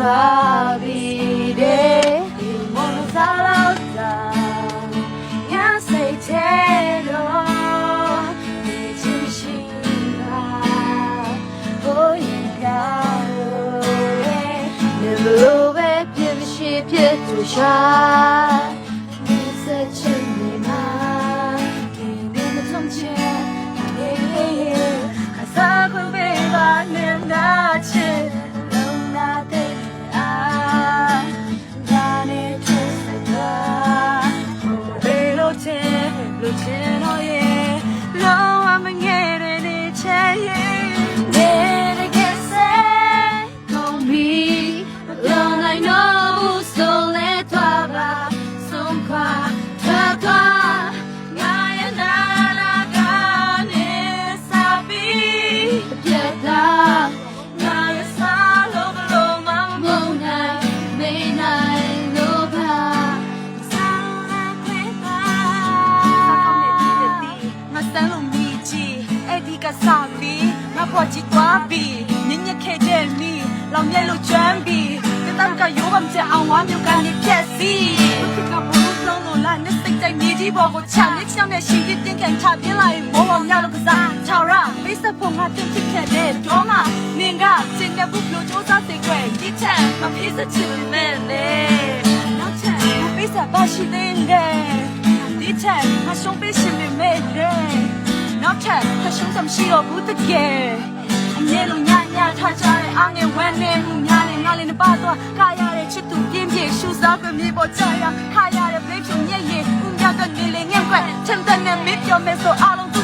Pravide Monsalauta Ya sei chero De chinchira Oh yeah Never over 别别别别坐下 Virgin. Ai di ka sa bi, nga po ji twa bi, nyin nyin ke de mi, လောင်မြဲလို့ကျွမ်းပြီးတတကရိုးပါမစအောင်ဝါမျိုးကနေဖြက်စီဖြစ်ကဘုံလုံးလုံးလာနဲ့စိတ်တိုင်းမြေကြီးပေါ်ကိုချနေချောင်းနဲ့ရှင်ပြတင်းကန်ချပြင်းလာရင်မောမောမြောက်လို့ကစားချောက်ရမိတ်ဆက်ဖို့ငါတင်ဖြစ်ခဲ့တဲ့တော့မှနင်ကစင်တဲ့ဘူးလို့စူးစမ်းစိတ်ွယ်ဒီချက်မဖြစ်စချင်မဲ့လေနောက်ချက်မပိစပါရှိသေးတယ်ဒီချက်မရှုံးပေးရှင်မဲ့လေနောက်ချက်ထ ရှုံးစမရှိတော့ဘူးတကယ်အမြဲလုံးညညထားကြတဲ့အားငယ်ဝမ်းနေမှုများနဲ့ငါလေးနဲ့ပါသွားခါရတဲ့ချစ်သူပြင်းပြရှူစားခွင့်မြေပေါ်ကြရခါရတဲ့ပြိဖြူညက်ရည်ဦးမြတ်တဲ့နေလေးငက်ွက်ချမ်းတဲ့နဲ့မပြောမဲဆိုအားလုံး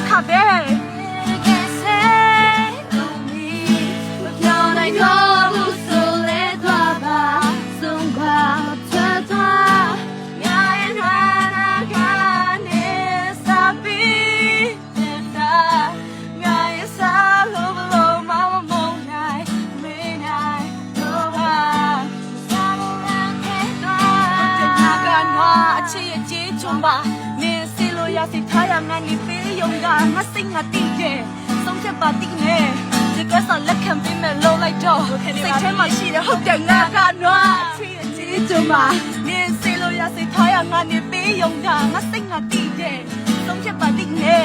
ချစ်အကျေးချုံပါနေစီလို့ရစီထားရငါနေပေးယုံကငါစိတ်ငါတည်ရဲ့ဆုံးဖြတ်ပါတိနေဒီကစားလက်ခံပေးမယ်လို့လိုက်တော့စိတ်ထဲမှာရှိတဲ့ဟုတ်တဲ့ငါကနွားအချစ်အကျေးချုံပါနေစီလို့ရစီထားရငါနေပေးယုံကငါစိတ်ငါတည်ရဲ့ဆုံးဖြတ်ပါတိနေ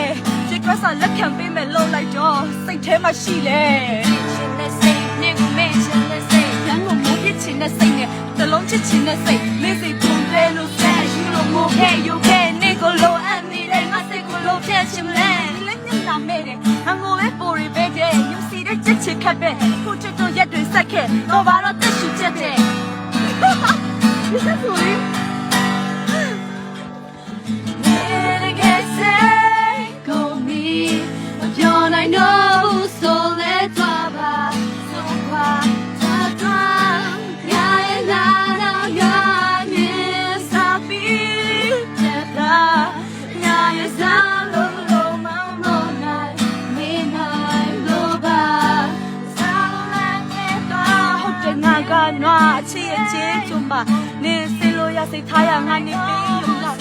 ဒီကစားလက်ခံပေးမယ်လို့လိုက်တော့စိတ်ထဲမှာရှိလေရှင်နဲ့စိတ်နဲ့ကိုမေ့ရှင်နဲ့စိတ်ရန်ကုန်မိုးပြချင်တဲ့စိတ်နဲ့တလုံးချစ်ချင်တဲ့စိတ်လေးစိတ် တဲ့ချစ်ချစ်ခက်ပဲခုချစ်တော့ရက်တွေဆက်ခဲ့တော့ဘာတော့တက်ရှူချက်တဲ့ Is that funny? Never ကနွားအချစ်ရဲ့ချစ်ချုံပါနေစင်လို့ရစိတ်ထားရငါနေပေးရုံကဆဲသွားပါဆိုပါ